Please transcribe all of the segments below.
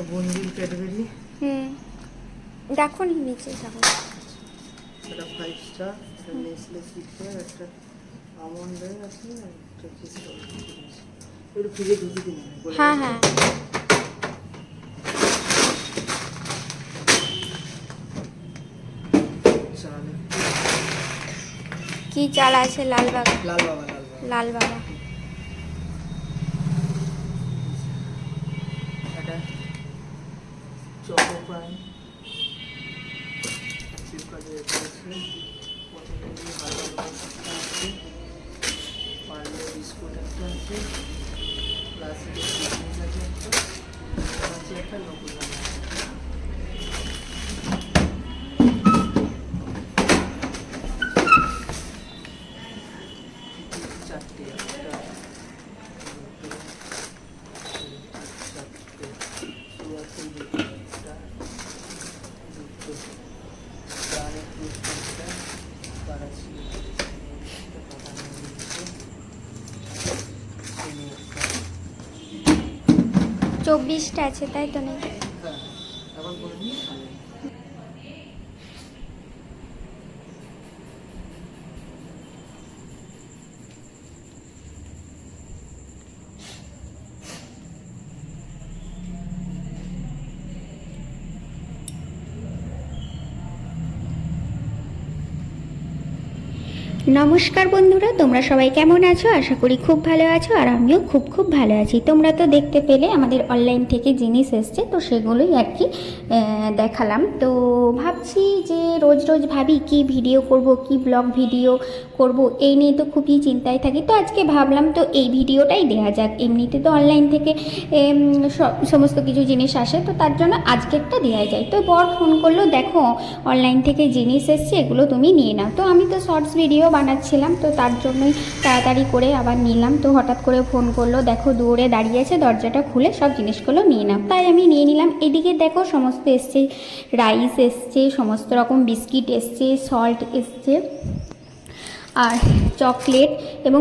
একটা বঞ্জিল ক্যাডবেরি হুম। দেখো নি নিচে দেখো। একটা ফাইভ স্টার একটা নেসলে সিক্সের একটা আমন্ডের আছে একটা ক্রিস্টাল একটু ফ্রিজে ঢুকে দিন হ্যাঁ হ্যাঁ। কি চাল আছে? লাল বাবা লাল বাবা। লাল বাবা। চকো পাই ফ্লিপকার্টে আছে পতঞ্জলি বাজার একটা আছে পার্লে বিস্কুট একটা আছে ক্লাসিকের কিসমিস আছে একটা আর আছে একটা নকুল দানা আছে। চব্বিশটা আছে তাই তো নেই হ্যাঁ আবার বলে নিই নমস্কার বন্ধুরা, তোমরা সবাই কেমন আছো? আশা করি খুব ভালো আছো আর আমিও খুব খুব ভালো আছি। তোমরা তো দেখতে পেলে আমাদের অনলাইন থেকে জিনিস এসছে, তো সেগুলোই আর কি দেখালাম। তো ভাবছি যে রোজ রোজ ভাবি কি ভিডিও করব, কি ব্লগ ভিডিও করব, এই নিয়ে তো খুবই চিন্তায় থাকি। তো আজকে ভাবলাম তো এই ভিডিওটাই দেওয়া যাক। এমনিতে তো অনলাইন থেকে সমস্ত কিছু জিনিস আসে, তো তার জন্য আজকে একটা দেওয়া যায়। তো বর ফোন করল, দেখো অনলাইন থেকে জিনিস এসছে, এগুলো তুমি নিয়ে নাও। তো আমি তো শর্টস ভিডিও বানাচ্ছিলাম, তো তার জন্যই তাড়াতাড়ি করে আবার নিলাম। তো হঠাৎ করে ফোন করল, দেখো দৌড়ে দাঁড়িয়ে আছে, দরজাটা খুলে সব জিনিসগুলো নিয়ে নাও। তাই আমি নিয়ে নিলাম। এদিকে দেখো, সমস্ত এসছে রাইস এসছে, সমস্ত রকম বিস্কিট এসছে সল্ট এসছে। আর চকলেট এবং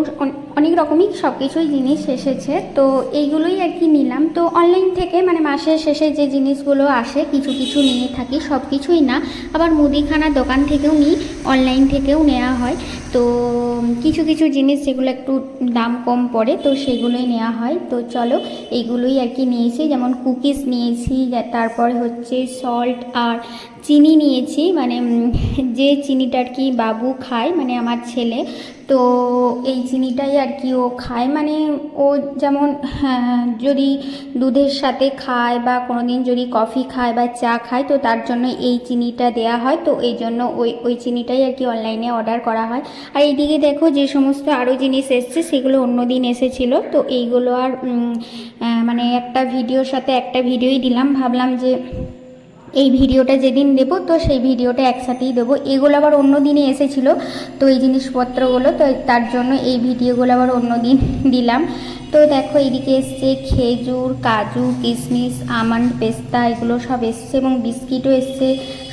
অনেক রকমই সব কিছুই জিনিস এসেছে। তো এইগুলোই আর কি নিলাম। তো অনলাইন থেকে মানে মাসের শেষে যে জিনিসগুলো আসে, কিছু কিছু নিয়ে থাকি সব কিছুই না। আবার মুদিখানার দোকান থেকেও নিই অনলাইন থেকেও নেওয়া হয়। তো কিছু কিছু জিনিস যেগুলো একটু দাম কম পড়ে, তো সেগুলোই নেওয়া হয়। তো চলো, এইগুলোই আর কি নিয়েছি। যেমন কুকিজ নিয়েছি তারপরে হচ্ছে সল্ট আর চিনি নিয়েছি মানে যে চিনিটা আর কি বাবু খায় মানে আমার ছেলে তো এই চিনিটাই আর কি ও খায় মানে ও যেমন হ্যাঁ, যদি দুধের সাথে খায় বা কোনো দিন যদি কফি খায় বা চা খায় তো তার জন্য এই চিনিটা দেয়া হয় তো এই জন্য ওই ওই চিনিটাই আর কি অনলাইনে অর্ডার করা হয়। আর এইদিকে দেখো যে সমস্ত আরও জিনিস এসছে সেগুলো অন্য দিন এসেছিল তো এইগুলো আর মানে একটা ভিডিওর সাথে একটা ভিডিওই দিলাম ভাবলাম যে এই ভিডিওটা যেদিন দেবো তো সেই ভিডিওটা একসাথেই দেবো। এগুলো আবার অন্য দিনে এসেছিল, তো এই জিনিসপত্রগুলো, তো তার জন্য এই ভিডিওগুলো আবার অন্য দিন দিলাম। তো দেখো, এদিকে এসছে খেজুর, কাজু, কিশমিশ, আমন্ড, পেস্তা, এগুলো সব এসছে এবং বিস্কিটও এসছে,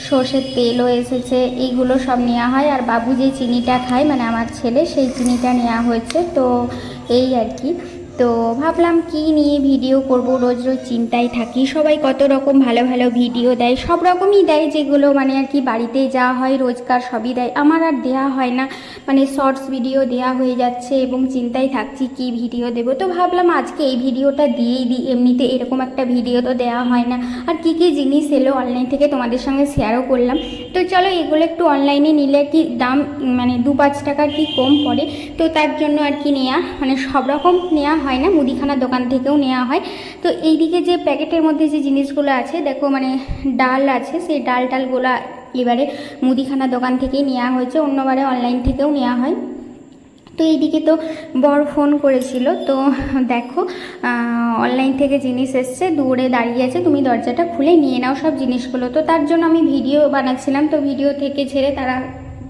সর্ষের তেলও এসেছে এইগুলো সব নেওয়া হয়। আর বাবু যে চিনিটা খায় মানে আমার ছেলে, সেই চিনিটা নেওয়া হয়েছে। তো এই আর কি। তো ভাবলাম কি নিয়ে ভিডিও করব? রোজ রোজ চিন্তায় থাকি। সবাই কত রকম ভালো ভালো ভিডিও দেয়, সব রকমই দেয় যেগুলো মানে আর কি বাড়িতে যা হয় রোজকার সবই দেয়। আমার আর দেয়া হয় না। মানে শর্টস ভিডিও দেয়া হয়ে যাচ্ছে এবং চিন্তায় থাকছি কি ভিডিও দেব। তো ভাবলাম আজকে এই ভিডিওটা দিয়েই দিই। এমনিতে এরকম একটা ভিডিও তো দেওয়া হয় না। আর কি কি জিনিস এলো অনলাইন থেকে তোমাদের সঙ্গে শেয়ারও করলাম। তো চলো এগুলো একটু অনলাইনে নিলে কি দাম মানে দু পাঁচ টাকা কি কম পড়ে? তো তার জন্য আর কি নেওয়া মানে সব রকম নেওয়া হয় না, মুদিখানার দোকান থেকেও নেওয়া হয়। তো এইদিকে যে প্যাকেটের মধ্যে যে জিনিসগুলো আছে, দেখো মানে ডাল আছে, সেই ডাল টালগুলো এবারে মুদিখানার দোকান থেকেই নেওয়া হয়েছে, অন্যবারে অনলাইন থেকেও নেওয়া হয়। তো এইদিকে তো বর ফোন করেছিল, তো দেখো অনলাইন থেকে জিনিস এসছে, দূরে দাঁড়িয়ে আছে, তুমি দরজাটা খুলে নিয়ে নাও সব জিনিসগুলো। তো তার জন্য আমি ভিডিও বানাচ্ছিলাম, তো ভিডিও থেকে ছেড়ে তারা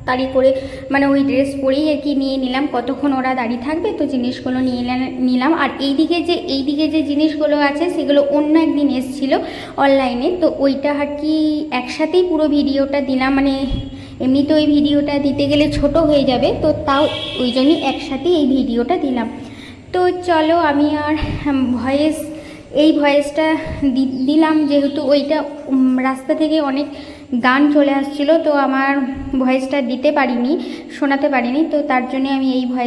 তাড়ি করে মানে ওই ড্রেস পরেই আর কি নিয়ে নিলাম। কতক্ষণ ওরা দাঁড়িয়ে থাকবে, তো জিনিসগুলো নিয়ে নিলাম আর এইদিকে যে এইদিকে যে জিনিসগুলো আছে, সেগুলো অন্য একদিন এসছিল অনলাইনে তো ওইটা আর কি একসাথেই পুরো ভিডিওটা দিলাম মানে এমনি তো ওই ভিডিওটা দিতে গেলে ছোট হয়ে যাবে, তো তাও ওই জন্যই একসাথেই এই ভিডিওটা দিলাম। তো চলো আমি আর ভয়েস, এই ভয়েসটা দিলাম যেহেতু ওইটা রাস্তা থেকে অনেক গান চলে আসছিল, তো আমার ভয়েসটা দিতে পারিনি, শোনাতে পারিনি, তো তার জন্য আমি এই ভয়েস